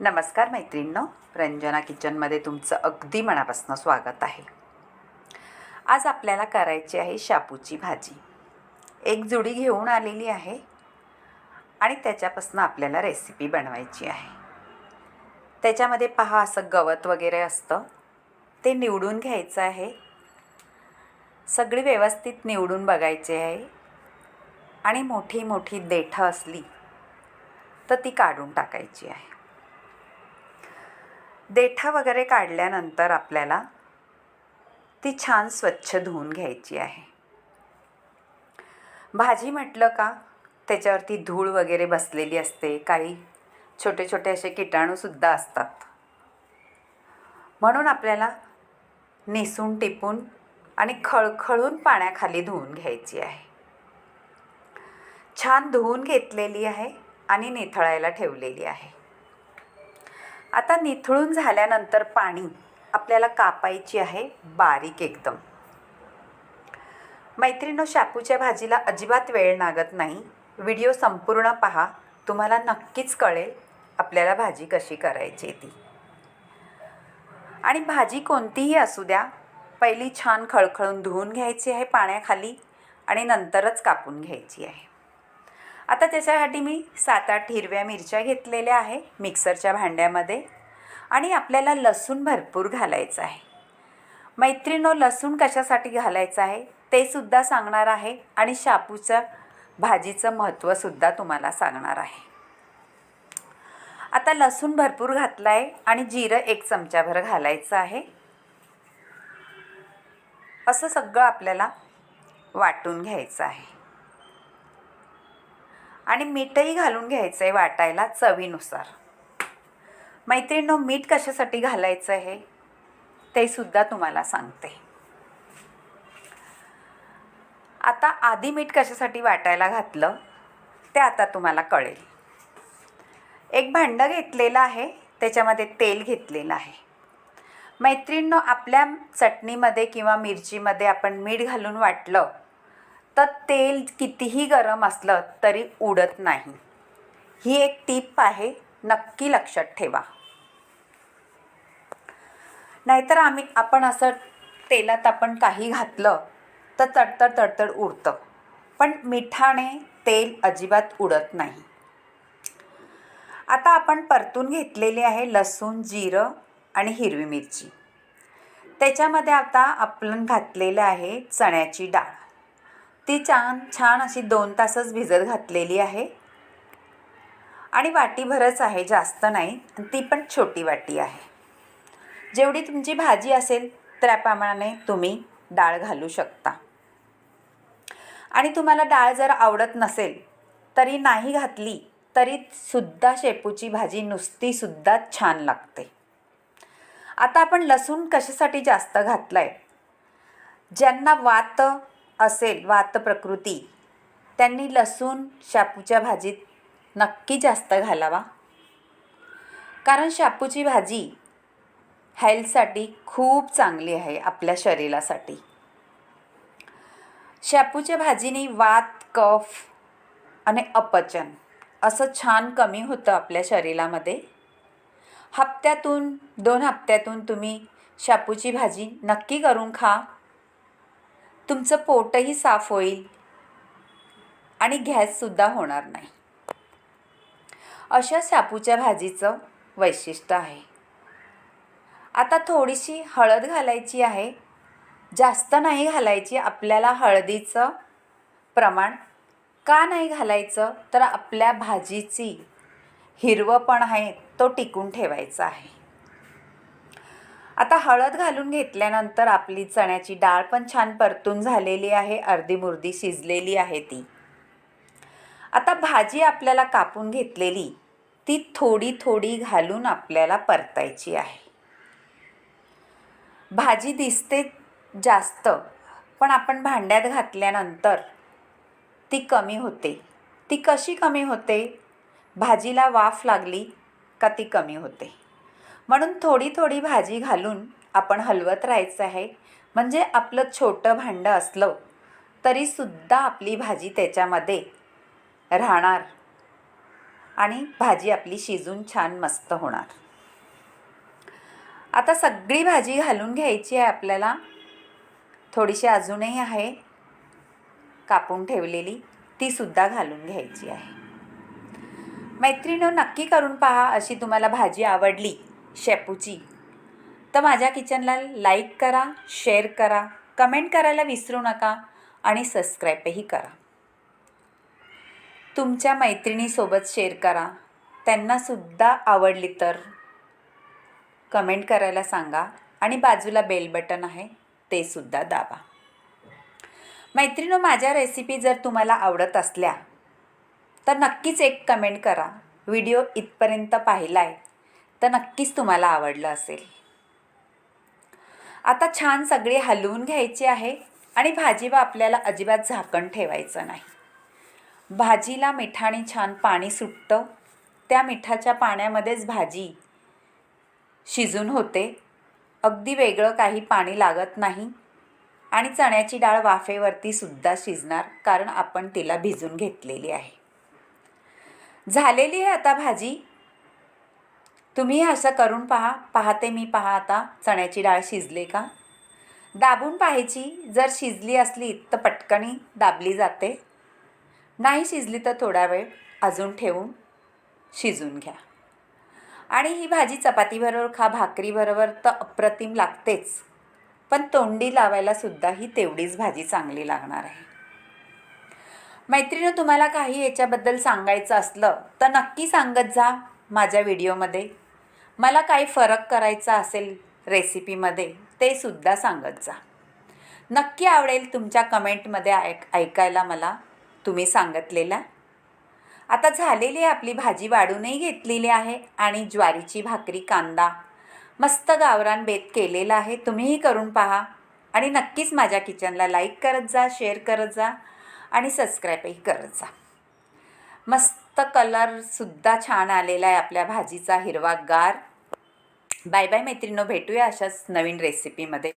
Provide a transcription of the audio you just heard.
नमस्कार मैत्रिणींनो. रंजना किचनमध्ये तुमचं अगदी मनापासून स्वागत आहे. आज आपल्याला करायची आहे शापूची भाजी. एक जुडी घेऊन आलेली आहे आणि त्याच्यापासून आपल्याला रेसिपी बनवायची आहे. त्याच्यामध्ये पहा असं गवत वगैरे असतं. ते निवडून घ्यायचं आहे. सगळी व्यवस्थित निवडून बघायची आहे. आणि मोठी मोठी देठं असली तर ती काढून टाकायची आहे. देठा वगैरे काढल्यानंतर आपल्याला ती छान स्वच्छ धुवून घ्यायची आहे. भाजी म्हटलं का त्याच्यावरती धूळ वगैरे बसलेली असते काही छोटे छोटे असे किटाणूसुद्धा असतात. म्हणून आपल्याला निसून टिपून आणि खळखळून पाण्याखाली धुवून घ्यायची आहे. छान धुवून घेतलेली आहे आणि निथळायला ठेवलेली आहे. आता निथळून झाल्यानंतर पाणी आपल्याला कापायची आहे बारीक एकदम. मैत्रिणो शापूच्या भाजीला अजिबात वेळ लागत नाही. व्हिडिओ संपूर्ण पहा. तुम्हाला नक्कीच कळेल आपल्याला भाजी कशी करायची ती. आणि भाजी कोणतीही असू द्या पहिली छान खळखळून धुवून घ्यायची आहे पाण्याखाली आणि नंतरच कापून घ्यायची आहे. आता त्याच्यासाठी मी सात आठ हिरव्या मिरच्या घेतलेल्या आहे मिक्सरच्या भांड्यामध्ये. आणि आपल्याला लसूण भरपूर घालायचं आहे. मैत्रिणो लसूण कशासाठी घालायचं आहे? ते सुद्धा सांगणार आहे आणि शापूचं भाजीचं महत्त्वसुद्धा तुम्हाला सांगणार आहे. आता लसूण भरपूर घातला आहे आणि जिरं एक चमचाभर घालायचं आहे. असं सगळं आपल्याला वाटून घ्यायचं आहे. आणि मीठही घालून घ्यायचं आहे वाटायला चवीनुसार. मैत्रिणींनो मीठ कशासाठी घालायचं आहे ते सुद्धा तुम्हाला सांगते. आता आधी मीठ कशासाठी वाटायला घातलं ते आता तुम्हाला कळेल. एक भांडं घेतलेलं आहे त्याच्यामध्ये तेल घेतलेलं आहे. मैत्रिणींनो आपल्या चटणीमध्ये किंवा मिरचीमध्ये आपण मीठ घालून वाटलं तर तेल कितीही गरम असलं तरी उडत नाही. ही एक टीप आहे नक्की लक्षात ठेवा. नाहीतर आम्ही आपण असं तेलात आपण काही घातलं तर तडतड तडतड उडतं. पण मिठाने तेल अजिबात उडत नाही. आता आपण परतून घेतलेले आहे लसूण जिरं आणि हिरवी मिरची. त्याच्यामध्ये आता आपण घातलेलं आहे चण्याची डाळ. ती छान छान अशी दोन तासच भिजत घातलेली आहे. आणि वाटीभरच आहे जास्त नाही. ती पण छोटी वाटी आहे. जेवढी तुमची भाजी असेल त्याप्रमाणे तुम्ही डाळ घालू शकता. आणि तुम्हाला डाळ जर आवडत नसेल तरी नाही घातली तरी सुद्धा शेपूची भाजी नुसतीसुद्धा छान लागते. आता आपण लसूण कशासाठी जास्त घातलं आहे ज्यांना वात असेल वात प्रकृती त्यांनी लसूण शापूच्या भाजीत नक्की जास्त घालावा. कारण शापूची भाजी हेल्थसाठी खूप चांगली आहे आपल्या शरीरासाठी. शापूच्या भाजीने वात कफ आणि अपचन असं छान कमी होतं आपल्या शरीरामध्ये. हप्त्यातून दोन हप्त्यातून तुम्ही शापूची भाजी नक्की करून खा. तुमचं पोटही साफ होईल आणि गॅससुद्धा होणार नाही. अशा शापूच्या भाजीचं वैशिष्ट्य आहे. आता थोडीशी हळद घालायची आहे. जास्त नाही घालायची आपल्याला हळदीचं प्रमाण का नाही घालायचं तर आपल्या भाजीची हिरवंपण आहे तो टिकून ठेवायचा आहे. आता हळद घालून घेतल्यानंतर आपली चण्याची डाळ पण छान परतून झालेली आहे अर्धी मुर्दी शिजलेली आहे ती. आता भाजी आपल्याला कापून घेतलेली ती थोडी थोडी घालून आपल्याला परतायची आहे. भाजी दिसते जास्त पण आपण भांड्यात घातल्यानंतर ती कमी होते. ती कशी कमी होते? भाजीला वाफ लागली का ती कमी होते? म्हणून थोडी थोडी भाजी घालून आपण हलवत राहायचं आहे. म्हणजे आपलं छोटं भांडं असलं तरीसुद्धा आपली भाजी त्याच्यामध्ये राहणार आणि भाजी आपली शिजून छान मस्त होणार. आता सगळी भाजी घालून घ्यायची आहे आपल्याला. थोडीशी अजूनही आहे. कापून ठेवलेली. तीसुद्धा घालून घ्यायची आहे. मैत्रिणं नक्की करून पहा अशी तुम्हाला भाजी आवडली शेपूची. तर माझ्या किचनला लाईक करा शेअर करा कमेंट करायला विसरू नका आणि सबस्क्राईबही करा. तुमच्या मैत्रिणीसोबत शेअर करा. त्यांनासुद्धा आवडली तर. कमेंट करायला सांगा आणि बाजूला बेल बटन आहे ते सुद्धा दाबा. मैत्रिणो माझ्या रेसिपी जर तुम्हाला आवडत असल्या तर नक्कीच एक कमेंट करा. व्हिडिओ इथपर्यंत पाहिला आहे तर नक्कीच तुम्हाला आवडलं असेल. आता छान सगळी हलवून घ्यायची आहे आणि भाजीवर आपल्याला अजिबात झाकण ठेवायचं नाही. भाजीला मिठाने छान पाणी सुटतं. त्या मिठाच्या पाण्यामध्येच भाजी शिजून होते. अगदी वेगळं काही पाणी लागत नाही. आणि चण्याची डाळ वाफेवरती सुद्धा शिजणार कारण आपण तिला भिजून घेतलेली आहे. झालेली आहे आता भाजी. तुम्ही असं करून पहा. पाहते मी पहा आता. चण्याची डाळ शिजले का? दाबून पाहायची. जर शिजली असली तर पटकनी दाबली जाते. नाही शिजली तर थोडा वेळ अजून ठेवून शिजून घ्या. आणि ही भाजी चपातीबरोबर खा भाकरीबरोबर तर अप्रतिम लागतेच. पण तोंडी लावायला सुद्धा ही तेवढीच भाजी चांगली लागणार आहे. मैत्रिणं तुम्हाला काही याच्याबद्दल सांगायचं असलं तर नक्की सांगत जा माझ्या व्हिडिओमध्ये. मला काही फरक करायचा असेल रेसिपीमध्ये ते सुद्धा सांगत जा. नक्की आवडेल तुमच्या कमेंटमध्ये ऐक ऐकायला मला तुम्ही सांगितलेला. आता झालेली आहे आपली भाजी वाढूनही घेतलेली आहे आणि ज्वारीची भाकरी कांदा. मस्त गावरान बेत केलेला आहे तुम्हीही करून पहा. आणि नक्कीच माझ्या किचनला लाईक करत जा शेअर करत जा आणि सबस्क्राईबही करत जा. मस्त कलरसुद्धा छान आलेला आहे आपल्या भाजीचा हिरवा गार बाय बाय मैत्रिणो भेटूया अशाच नवीन रेसिपीमध्ये